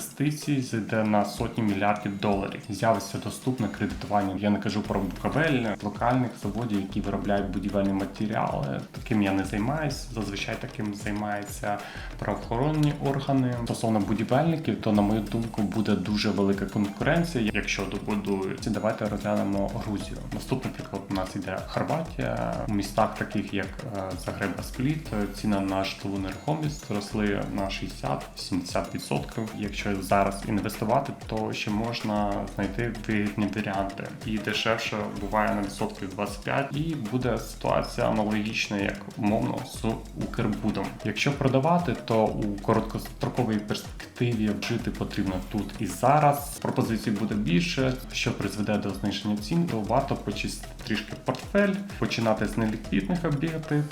інвестицій зайде на сотні мільярдів доларів. З'явиться доступне кредитування. Я не кажу про Буковель, локальних заводів, які виробляють будівельні матеріали. Таким я не займаюся. Зазвичай таким займаються правоохоронні органи. Стосовно будівельників, то на мою думку буде дуже велика конкуренція, якщо добудують. Давайте розглянемо Грузію. Наступний приклад у нас іде Хорватія. У містах, таких як е, Загреба Спліт, ціна на житлову нерухомість зросли на 60-70%. Якщо зараз інвестувати, то ще можна знайти вигідні варіанти. І дешевше буває на відсотків 25. І буде ситуація аналогічна, як умовно з Укрбудом. Якщо продавати, то у короткостроковій перспективі жити потрібно тут і зараз. Пропозицій буде більше, що призведе до зниження цін, то варто почистити трішки портфель, починати з неліквідних об'єктів.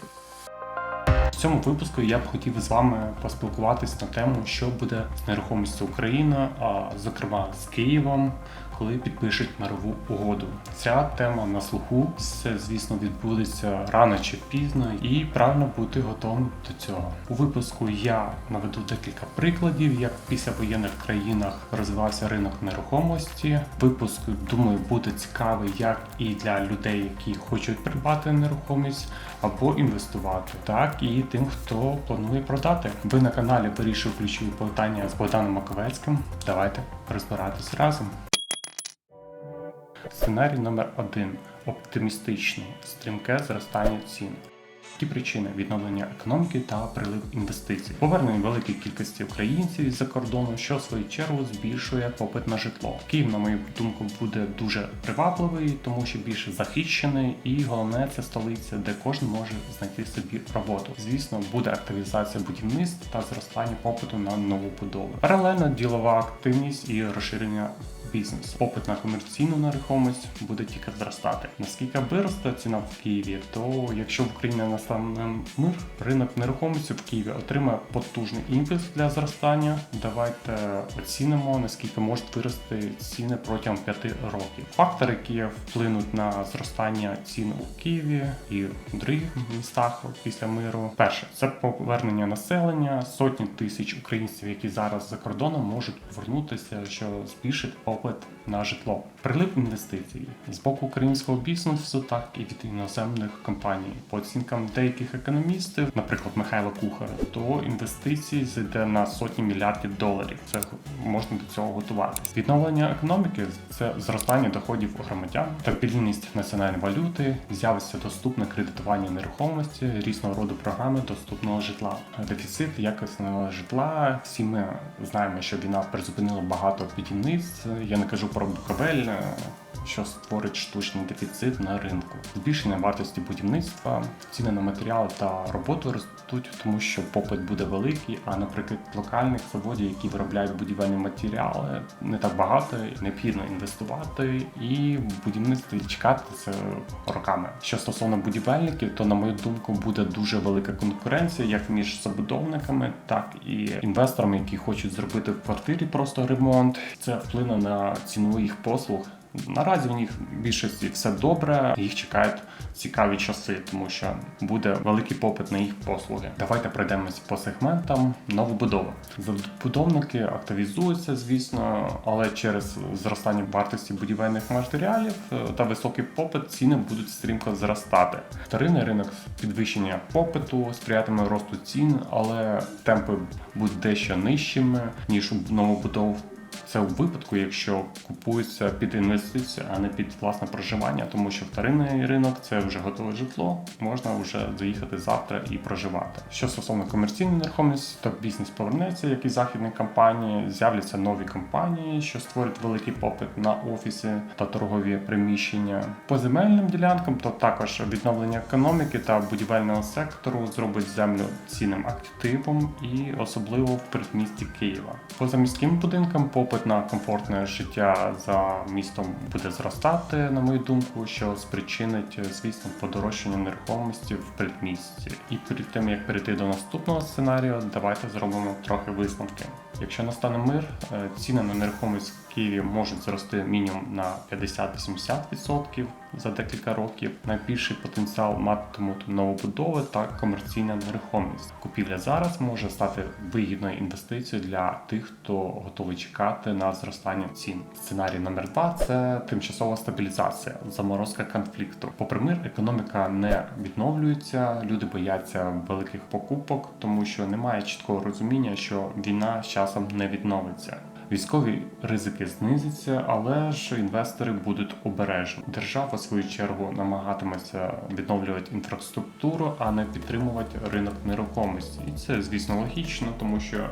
Цьому випуску я б хотів з вами поспілкуватись на тему, що буде з нерухомістю Україна, а зокрема з Києвом, коли підпишуть мирову угоду. Ця тема на слуху. Це, звісно, відбудеться рано чи пізно, і правильно бути готовим до цього. У випуску я наведу декілька прикладів, як в післявоєнних країнах розвивався ринок нерухомості. Випуск, думаю, буде цікавий як і для людей, які хочуть придбати нерухомість або інвестувати, так і тим, хто планує продати. Ви на каналі вирішив ключові питання з Богданом Маковецьким. Давайте розбиратись разом. Сценарій номер один оптимістичний стрімке зростання цін. Які причини відновлення економіки та прилив інвестицій, повернення великої кількості українців із-за кордону, що в свою чергу збільшує попит на житло. Київ, на мою думку, буде дуже привабливий, тому що більше захищений, і головне це столиця, де кожен може знайти собі роботу. Звісно, буде активізація будівництва та зростання попиту на нову будову. Паралельно ділова активність і розширення бізнесу. Попит на комерційну нерухомість буде тільки зростати. Наскільки виросте ціна в Києві, то якщо в Україні настане мир, ринок нерухомості в Києві отримає потужний імпульс для зростання. Давайте оцінимо наскільки можуть вирости ціни протягом 5 років. Фактори, які вплинуть на зростання цін у Києві і в других містах після миру. Перше це повернення населення. Сотні тисяч українців, які зараз за кордоном, можуть повернутися, що збільшить попит на житло. Прилив інвестицій з боку українського бізнесу, так і від іноземних компаній. По оцінкам деяких економістів, наприклад, Михайла Кухара, то інвестицій зайде на сотні мільярдів доларів. Це можна до цього готуватися. Відновлення економіки це зростання доходів громадян, стабільність національної валюти, з'явиться доступне кредитування нерухомості, різного роду програми доступного житла. Дефіцит якісного житла. Всі ми знаємо, що війна призупинила багато будівництв. Я не кажу про Буковель, що створить штучний дефіцит на ринку. Збільшення вартості будівництва, ціни на матеріали та роботу ростуть, тому що попит буде великий. А наприклад, локальних заводів, які виробляють будівельні матеріали, не так багато, необхідно інвестувати і в будівництві чекати це роками. Що стосовно будівельників, то на мою думку буде дуже велика конкуренція, як між забудовниками, так і інвесторами, які хочуть зробити в квартирі просто ремонт. Це вплине на ціну їх послуг. Наразі у них в більшості все добре. Їх чекають цікаві часи, тому що буде великий попит на їх послуги. Давайте пройдемось по сегментам. Новобудова. Забудовники активізуються, звісно, але через зростання вартості будівельних матеріалів е, та високий попит ціни будуть стрімко зростати. Вторинний ринок підвищення попиту сприятиме росту цін, але темпи будуть дещо нижчими ніж у новобудов. Це у випадку, якщо купується під інвестицію, а не під власне проживання, тому що вторинний ринок це вже готове житло, можна вже заїхати завтра і проживати. Що стосовно комерційної нерухомості, то бізнес повернеться, як і західні компанії, з'являться нові компанії, що створять великий попит на офіси та торгові приміщення. По земельним ділянкам, то також відновлення економіки та будівельного сектору зробить землю цінним активом і особливо в передмісті Києва. По заміським будинкам попит на комфортне життя за містом буде зростати, на мою думку, що спричинить, звісно, подорожчання нерухомості в передмісті. І перед тим як перейти до наступного сценарію, давайте зробимо трохи висновки. Якщо настане мир, е, ціни на нерухомість Києві можуть зрости мінімум на 50-70%. за декілька років. Найбільший потенціал матимуть новобудови та комерційна нерухомість. Купівля зараз може стати вигідною інвестицією для тих, хто готовий чекати на зростання цін. Сценарій номер два це тимчасова стабілізація, заморозка конфлікту. Попри мир, економіка не відновлюється, люди бояться великих покупок, тому що немає чіткого розуміння, що війна з часом не відновиться. Військові ризики знизяться, але ж інвестори будуть обережні. Держава, в свою чергу, намагатиметься відновлювати інфраструктуру, а не підтримувати ринок нерухомості. І це, звісно, логічно, тому що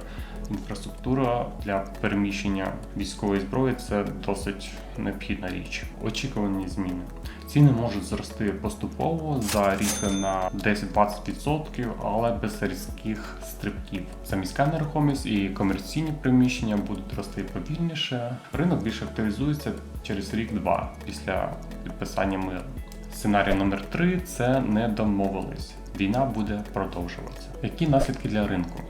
інфраструктура для переміщення військової зброї це досить необхідна річ. Очікувані зміни. Ціни можуть зрости поступово за рік на 10-20%, але без різких стрибків. Заміська нерухомість і комерційні приміщення будуть рости повільніше. Ринок більше активізується через рік-два після підписання миру. Сценарій номер 3 це не домовились. Війна буде продовжуватися. Які наслідки для ринку?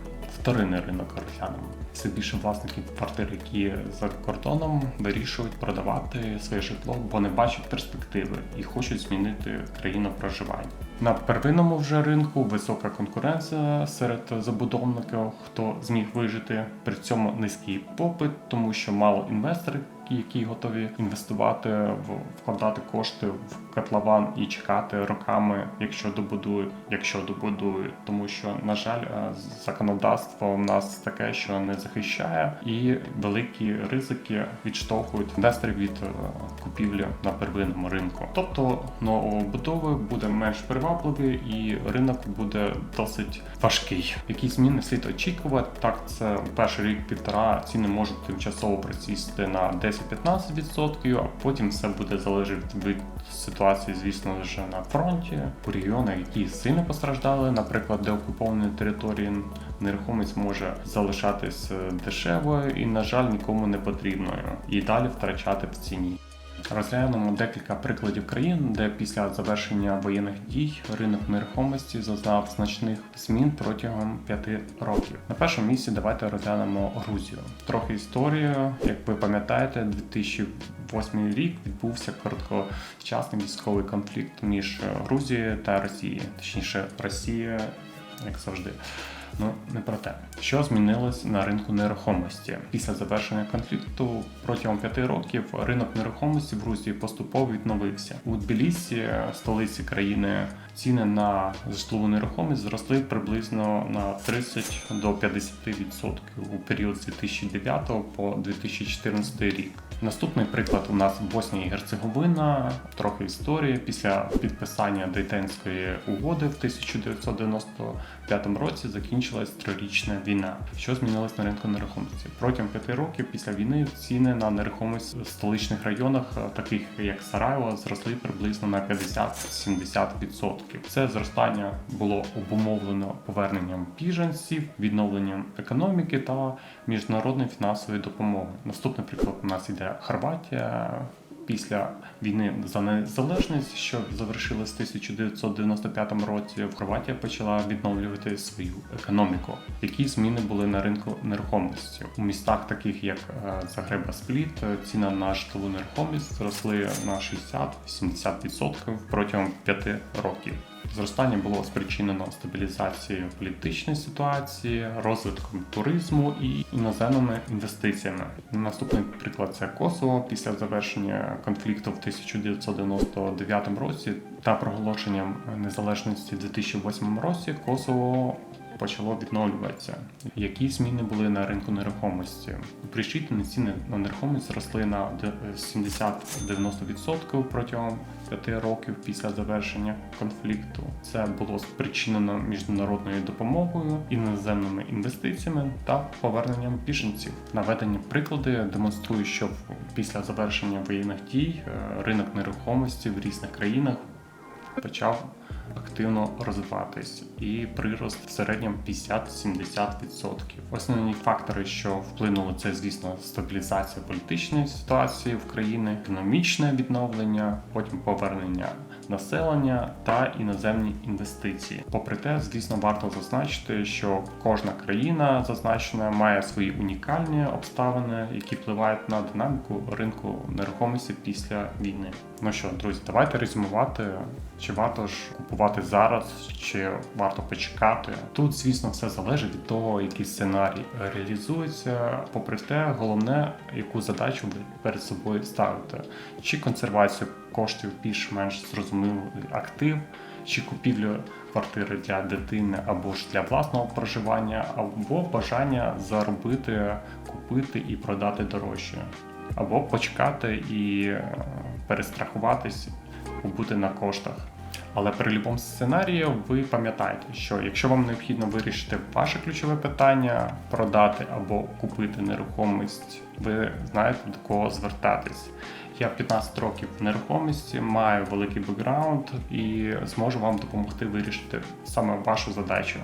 Вторинний ринок розглянемо. Все більше власників квартир, які за кордоном вирішують продавати своє житло, бо не бачать перспективи і хочуть змінити країну проживання. На первинному вже ринку висока конкуренція серед забудовників, хто зміг вижити. При цьому низький попит, тому що мало інвесторів, які готові інвестувати вкладати кошти в котлован і чекати роками, якщо добудують, якщо добудують, тому що на жаль, е, законодавство в нас таке, що не захищає, і великі ризики відштовхують інвесторів від е, купівлі на первинному ринку. Тобто новобудови буде менш привабливі, і ринок буде досить важкий. Які зміни слід очікувати? Так, це перший рік півтора ціни можуть тимчасово присісти на 10-15%, а потім все буде залежати від ситуації, звісно ж на фронті, у регіонах, які сильно постраждали, наприклад, де окуповані території нерухомість може залишатись е, дешевою і, на жаль, нікому не потрібною, і далі втрачати в ціні. Розглянемо декілька прикладів країн, де після завершення воєнних дій ринок нерухомості зазнав значних змін протягом п'яти років. На першому місці давайте розглянемо Грузію. Трохи історії, як ви пам'ятаєте, 2008 рік відбувся короткочасний військовий конфлікт між Грузією та Росією, точніше, Росія, як завжди. Ну не про те, що змінилось на ринку нерухомості після завершення конфлікту протягом п'яти років ринок нерухомості в Грузії поступово відновився у Тбілісі, столиці країни. Ціни на житлову нерухомість зросли приблизно на 30 до 50% у період з 2009 по 2014 рік. Наступний приклад у нас Боснія і Герцеговина, трохи історії. Після підписання Дейтенської угоди в 1995 році закінчилась трирічна війна. Що змінилось на ринку нерухомості? Протягом п'яти років після війни ціни на нерухомість в столичних районах, таких як Сараєво, зросли приблизно на 50-70%. Це зростання було обумовлено поверненням біженців, відновленням економіки та міжнародної фінансової допомоги. Наступний приклад у нас йде Хорватія. Після війни за незалежність, що завершилась в 1995 році, Хорватія почала відновлювати свою економіку. Які зміни були на ринку нерухомості у містах, таких як Загреба Спліт, ціна на житлову нерухомість зросли на 60-70% протягом 5 років. Зростання було спричинено стабілізацією політичної ситуації, розвитком туризму і іноземними інвестиціями. Наступний приклад це Косово після завершення конфлікту в 1999 році та проголошенням незалежності в 2008 році. Косово почало відновлюватися. Які зміни були на ринку нерухомості? Причитані ціни на нерухомість зросли на 70-90% протягом 5 років після завершення конфлікту. Це було спричинено міжнародною допомогою, іноземними інвестиціями та поверненням біженців. Наведені приклади демонструють, що після завершення воєнних дій ринок нерухомості в різних країнах почав активно розвиватись, і прирост в середньому 50-70%. Основні фактори, що вплинули, це звісно стабілізація політичної ситуації в країни, економічне відновлення, потім повернення населення та іноземні інвестиції. Попри те, звісно, варто зазначити, що кожна країна зазначена має свої унікальні обставини, які впливають на динаміку ринку нерухомості після війни. Ну що, друзі, давайте резюмувати, чи варто ж купувати зараз, чи варто почекати. Тут, звісно, все залежить від того, який сценарій реалізується. Попри те, головне, яку задачу ви перед собою ставите, чи консервацію коштів більш-менш зрозумілий актив, чи купівлю квартири для дитини або ж для власного проживання, або бажання заробити, купити і продати дорожче, або почекати і е, перестрахуватись, побути на коштах. Але при будь-якому сценарії ви пам'ятаєте, що якщо вам необхідно вирішити ваше ключове питання, продати або купити нерухомість, ви знаєте до кого звертатись. Я 15 років в нерухомості, маю великий бекграунд і зможу вам допомогти вирішити саме вашу задачу.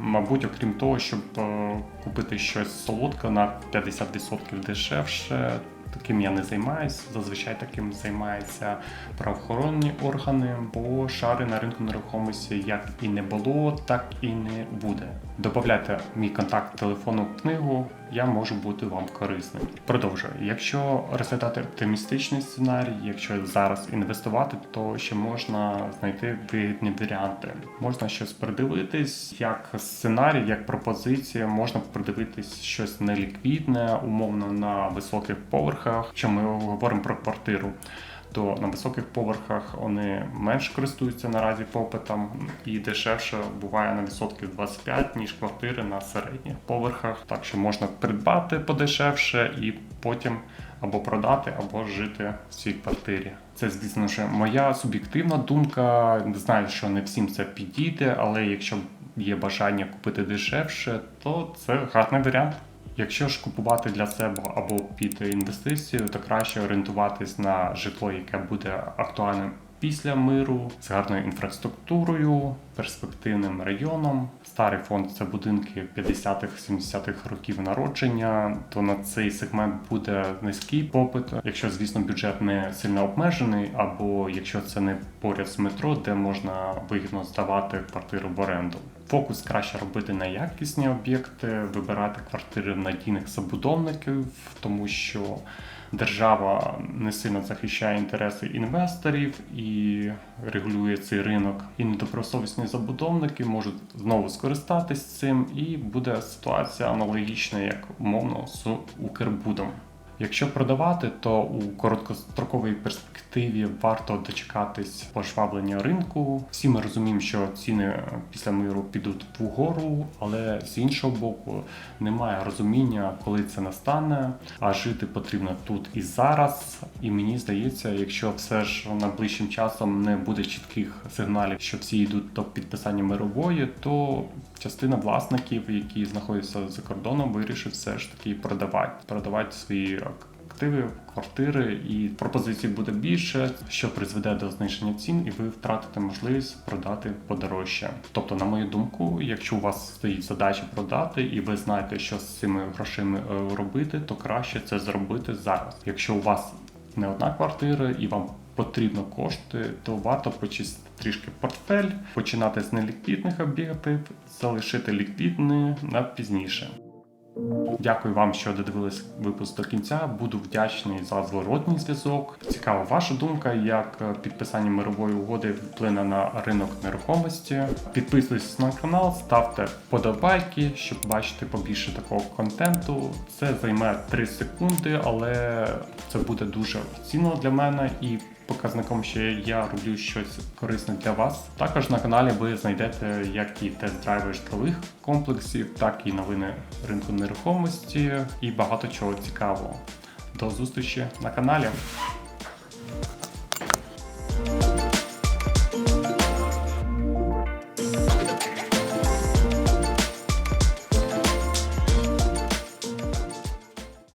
Мабуть, окрім того, щоб е, купити щось солодке на 50% дешевше. Таким я не займаюсь. Зазвичай таким займаються правоохоронні органи, бо шари на ринку нерухомості як і не було, так і не буде. Добавляйте мій контакт телефону в книгу, я можу бути вам корисним. Продовжую. Якщо розглядати оптимістичний сценарій, якщо зараз інвестувати, то ще можна знайти вигідні варіанти. Можна щось придивитись, як сценарій, як пропозиція, можна придивитись щось неліквідне, умовно на високих поверхах. Якщо ми говоримо про квартиру, то на високих поверхах вони менш користуються наразі попитом і дешевше буває на відсотків 25, ніж квартири на середніх поверхах. Так що можна придбати подешевше і потім або продати, або жити в цій квартирі. Це, звісно ж, моя суб'єктивна думка. Не знаю, що не всім це підійде, але якщо є бажання купити дешевше, то це гарний варіант. Якщо ж купувати для себе або під інвестицію, то краще орієнтуватись на житло, яке буде актуальним після миру, з гарною інфраструктурою, перспективним районом. Старий фонд це будинки 50-х, 70-х років народження. То на цей сегмент буде низький попит. Якщо, звісно, бюджет не сильно обмежений, або якщо це не поряд з метро, де можна вигідно здавати квартиру в оренду. Фокус краще робити на якісні об'єкти, вибирати квартири в надійних забудовників, тому що держава не сильно захищає інтереси інвесторів і регулює цей ринок. І недобросовісні забудовники можуть знову скористатись цим, і буде ситуація аналогічна, як умовно з Укрбудом. Якщо продавати, то у короткостроковій перспективі варто дочекатись пожвавлення ринку. Всі ми розуміємо, що ціни після миру підуть вгору, але з іншого боку немає розуміння, коли це настане. А жити потрібно тут і зараз. І мені здається, якщо все ж найближчим часом не буде чітких сигналів, що всі йдуть до підписання мирової, то частина власників, які знаходяться за кордоном, вирішить все ж таки продавати, продавати свої активи, квартири, і пропозицій буде більше, що призведе до зниження цін, і ви втратите можливість продати подорожче. Тобто, на мою думку, якщо у вас стоїть задача продати, і ви знаєте, що з цими грошима е, робити, то краще це зробити зараз. Якщо у вас не одна квартира і вам потрібно кошти, то варто почистити трішки портфель, починати з неліквідних об'єктів, залишити ліквідні на пізніше. Дякую вам, що додивились випуск до кінця. Буду вдячний за зворотній зв'язок. Цікава ваша думка, як підписання мирової угоди вплине на ринок нерухомості. Підписуйтесь на канал, ставте подобайки, щоб бачити побільше такого контенту. Це займе 3 секунди, але це буде дуже цінно для мене і показником, що я роблю щось корисне для вас. Також на каналі ви знайдете як і тест-драйви житлових комплексів, так і новини ринку нерухомості і багато чого цікавого. До зустрічі на каналі.